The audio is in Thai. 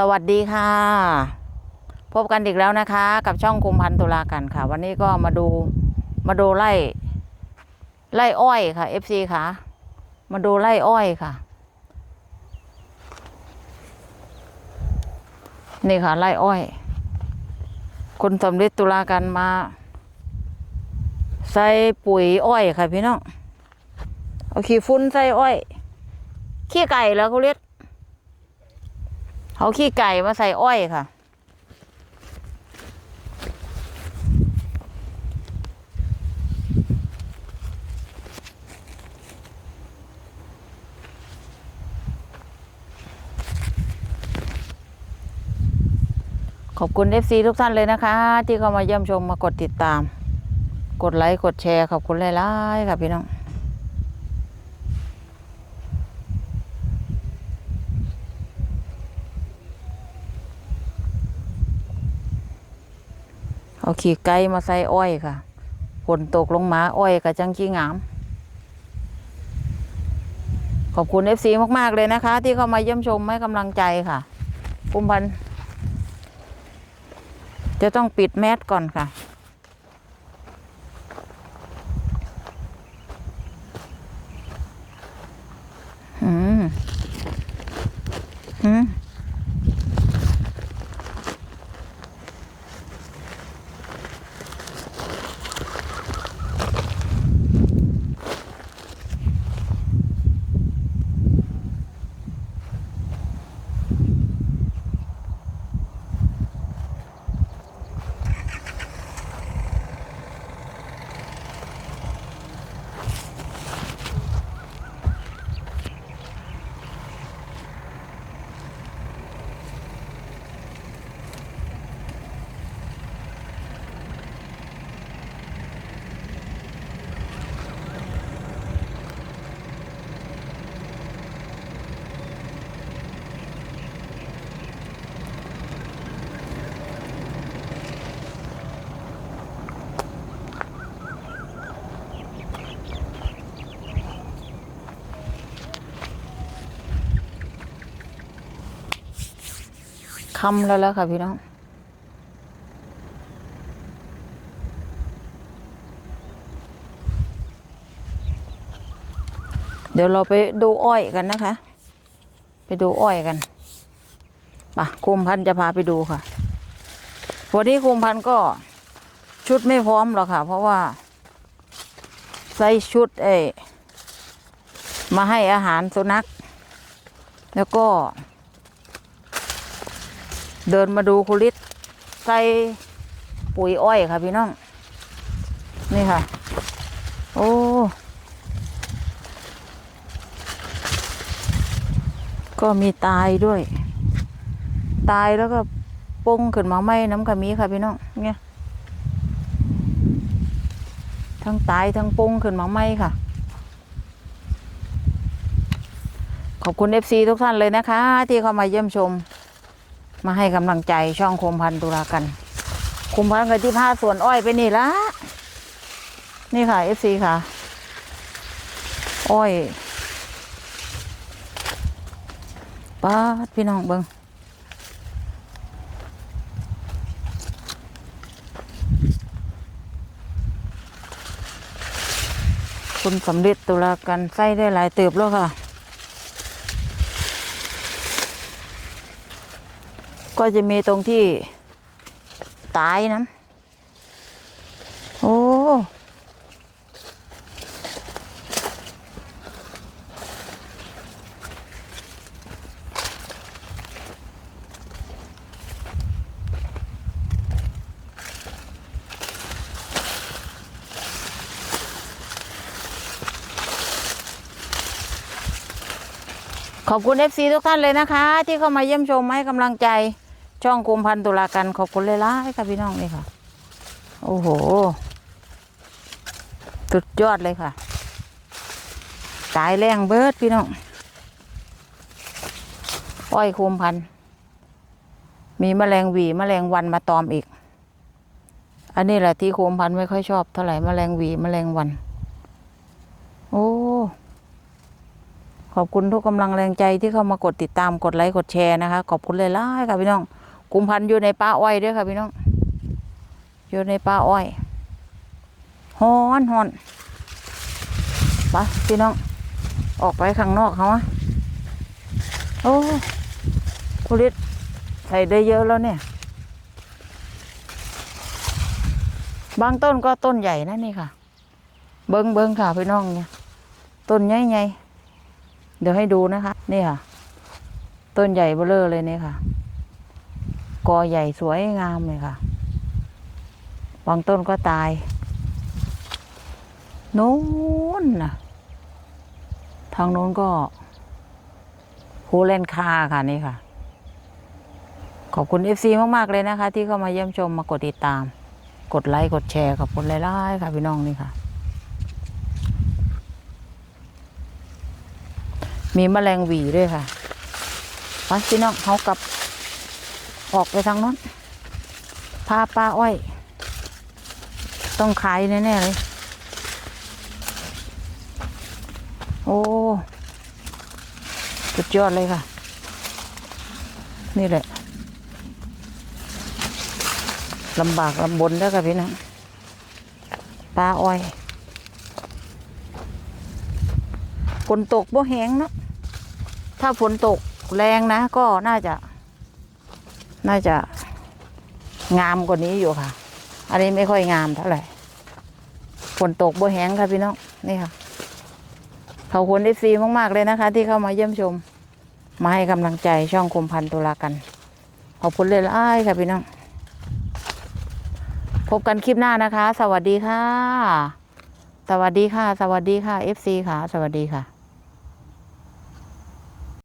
สวัสดีค่ะ พบกันอีกแล้วนะคะ กับช่องคุมพันธ์ตุลากันค่ะ วันนี้ก็มาดูมาดูไล่ไล่อ้อยค่ะ FC ค่ะ มาดูไล่อ้อยค่ะ นี่ค่ะไล่อ้อย คุณสำลิดตุลากันมา ใส่ปุ๋ยอ้อยค่ะพี่น้องเอาขี้ฟุ้นใส่อ้อย ขี้ไก่แล้วเขาเรียก เขาขี้ไก่มาใส่อ้อยค่ะ ขอบคุณ FC ทุกท่านเลยนะคะ ที่เข้ามาเยี่ยมชมมากดติดตาม กดไลค์ กดแชร์ ขอบคุณหลายๆค่ะพี่น้อง เอาขี้ไก่มาใส่อ้อยค่ะฝนตกลงมาอ้อยกับจังขี้งาม ขอบคุณเอฟซีมาก ๆ เลยนะคะ ที่เข้ามาเยี่ยมชมให้กำลังใจค่ะกุมพัน จะต้องปิดแมสก่อนค่ะ อืมอืม คำแล้วแล้วค่ะพี่น้องเดี๋ยวเราไปดูอ้อยกันนะคะ ไปดูอ้อยกันป่ะคุมพันจะพาไปดูค่ะ วันนี้คุมพันก็ชุดไม่พร้อมหรอกค่ะ เพราะว่าใส่ชุดเอมาให้อาหารสุนัข แล้วก็ เดินมาดูคุลิศใส่ปุ๋ยอ้อยค่ะพี่น้อง นี่ค่ะ โอ้ก็มีตายด้วย ตายแล้วก็ปงขึ้นมาไหมน้ำกะมีค่ะพี่น้องเนี่ยทั้งตายทั้งปงขึ้นมาไหมค่ะ ขอบคุณเอฟซีทุกท่านเลยนะคะ ที่เข้ามาเยี่ยมชม มาให้กำลังใจช่องคมพันธุ์ตุลากันคุมพันธุ์กับที่ผ้าสวนอ้อยไปนี่ละนี่ค่ะเอฟซีค่ะ อ้อยป้าดพี่น้องเบิงคุณสำเร็จตุลากันไส้ได้หลายเติบแล้วค่ะ ก็จะมีตรงที่ตายนั้นโอ้ขอบคุณ FC ทุกท่านเลยนะคะ ที่เข้ามาเยี่ยมชมให้กำลังใจ ช่องกุมพันตุลากันขอบคุณเลยล่ะค่ะพี่น้องนี่ค่ะ โอ้โห สุดยอดเลยค่ะ ตายแรงเบิดพี่น้องอ้อยคุมพัน มีแมลงหวีแมลงวันมาตอมอีก อันนี้แหละที่คุมพันไม่ค่อยชอบเท่าไหร่แมลงหวีแมลงวัน โอ้ ขอบคุณทุกกำลังแรงใจที่เข้ามากดติดตามกดไลค์กดแชร์นะคะ ขอบคุณเลยล่าค่ะพี่น้อง กุมพันธ์อยู่ในป่าอ้อยด้วยค่ะพี่น้อง อยู่ในป่าอ้อยฮอนฮอนไปพี่น้อง ออกไปข้างนอกเขาอะโอ้คุริตใส่ได้เยอะแล้วเนี่ย บางต้นก็ต้นใหญ่นะนี่ค่ะ เบิงเบิงค่ะพี่น้องเนี่ย ต้นใหญ่ๆเดี๋ยวให้ดูนะคะ นี่ค่ะ ต้นใหญ่เบ้อเร่อเลยเนี่ยค่ะ กอใหญ่สวยงามเลยค่ะ บางต้นก็ตายโน้นนะทางโน้นก็โฮแลนคาค่ะนี่ค่ะ ขอบคุณเอฟซีมาก ๆ เลยนะคะ ที่เข้ามาเยี่ยมชมมากดติดตาม กดไลค์ กดแชร์ขอบคุณหลายๆค่ะ พี่น้องนี่ค่ะ มีแมลงหวีด้วยค่ะไปพี่น้องเขากลับ ออกไปทางนู้นพาปลาอ้อย ต้องขายแน่ๆเลย โอ้สุดยอดเลยค่ะ นี่แหละลำบากลำบนแล้วค่ะพี่น้องปลาอ้อยฝนตกบ่แห้งเนอะถ้าฝนตกแรงนะ ก็น่าจะ น่าจะงามกว่านี้อยู่ค่ะ อันนี้ไม่ค่อยงามเท่าไหร่ฝนตกบ่แห้งค่ะพี่น้องนี่ค่ะขอบคุณเอฟซีมาก ๆ เลยนะคะ ที่เข้ามาเยี่ยมชม มาให้กำลังใจช่องคมพันตุลากัน ขอบคุณเลยล่ายค่ะพี่น้อง พบกันคลิปหน้านะคะ สวัสดีค่ะ สวัสดีค่ะ สวัสดีค่ะเอฟซีค่ะ สวัสดีค่ะ